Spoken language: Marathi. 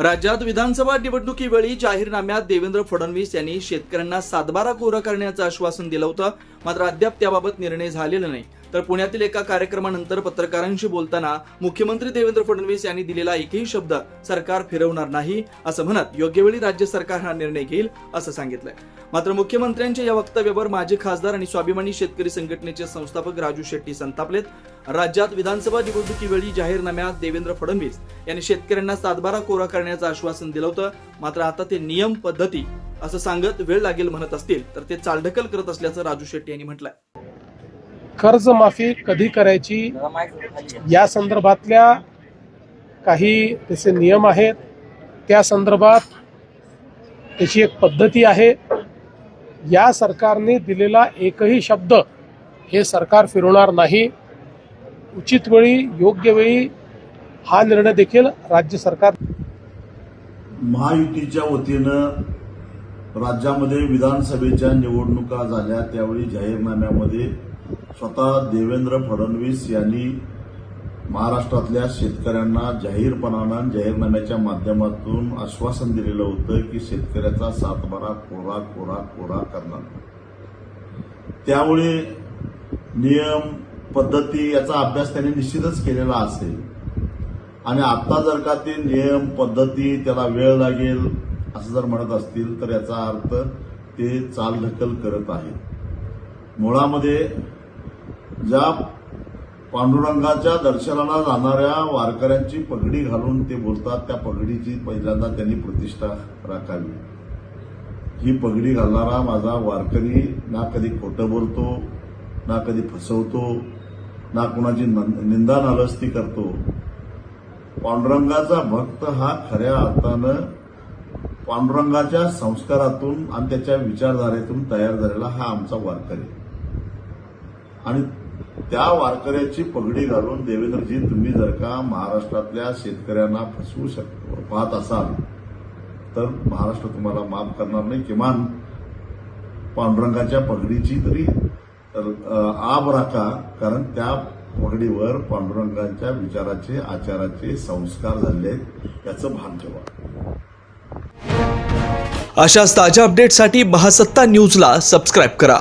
राज्यात विधानसभा निवडणुकीवेळी जाहीरनाम्यात देवेंद्र फडणवीस यांनी शेतकऱ्यांना सातबारा कोरा करण्याचं आश्वासन दिलं होतं. मात्र अद्याप त्याबाबत निर्णय झालेला नाही. तर पुण्यातील एका कार्यक्रमानंतर पत्रकारांशी बोलताना मुख्यमंत्री देवेंद्र फडणवीस यांनी दिलेला एकही शब्द सरकार फिरवणार नाही असं म्हणत योग्य वेळी राज्य सरकार हा निर्णय घेईल असं सांगितलंय. मात्र मुख्यमंत्र्यांच्या या वक्तव्यावर माजी खासदार आणि स्वाभिमानी शेतकरी संघटनेचे संस्थापक राजू शेट्टी संतापलेत. राज्यात विधानसभा निवडणुकीवेळी जाहीरनाम्यात देवेंद्र फडणवीस यांनी शेतकऱ्यांना सातबारा कोरा करण्याचं आश्वासन दिलं होतं. मात्र आता ते नियम पद्धती असं सांगत वेळ लागेल म्हणत असतील तर ते चालढकल करत असल्याचं राजू शेट्टी यांनी म्हटलंय. कर्जमाफी कधी करायची या संदर्भातल्या काही त्याचे नियम आहेत. त्या संदर्भात त्याची एक पद्धती आहे. या सरकारने दिलेला एकही शब्द हे सरकार फिरवणार नाही. उचित वेळी योग्य वेळी हा निर्णय देखील राज्य सरकार महायुतीच्या वतीनं राज्यामध्ये विधानसभेच्या निवडणुका झाल्या त्यावेळी जाहीरनाम्यामध्ये स्वतः देवेंद्र फडणवीस यांनी महाराष्ट्रातल्या शेतकऱ्यांना जाहीरपणानं जाहीरनाम्याच्या माध्यमातून आश्वासन दिलेलं होतं की शेतकऱ्याचा सातबारा कोरा कोरा कोरा करणार. त्यामुळे नियम पद्धती याचा अभ्यास त्यांनी निश्चितच केलेला असेल. आणि आता जर का ते नियम पद्धती त्याला वेळ लागेल असं जर म्हणत असतील तर याचा अर्थ ते चालढकल करत आहेत. मुळामध्ये ज्या पांडुरंगाच्या दर्शनाला जाणाऱ्या वारकऱ्यांची पगडी घालून ते बोलतात त्या पगडीची पहिल्यांदा त्यांनी प्रतिष्ठा राखावी. ही पगडी घालणारा माझा वारकरी ना कधी खोटं बोलतो ना कधी फसवतो ना कुणाची निंदा नालस्ती करतो. पांडुरंगाचा भक्त हा खऱ्या अर्थानं पांडुरंगाच्या संस्कारातून आणि त्याच्या विचारधारेतून तयार झालेला हा आमचा वारकरी. आणि त्या वारकऱ्याची पगडी घालून देवेंद्रजी तुम्ही जर का महाराष्ट्रातल्या शेतकऱ्यांना फसवू शक पाहत असाल तर महाराष्ट्र तुम्हाला माफ करणार नाही. किमान पांडुरंगाच्या पगडीची तरी तर, आब राखा कारण त्या पगडीवर पांडुरंगांच्या विचाराचे आचाराचे संस्कार झाले आहेत याचं भान ठेवा. अशाच ताज्या अपडेटसाठी महासत्ता न्यूजला सबस्क्राईब करा.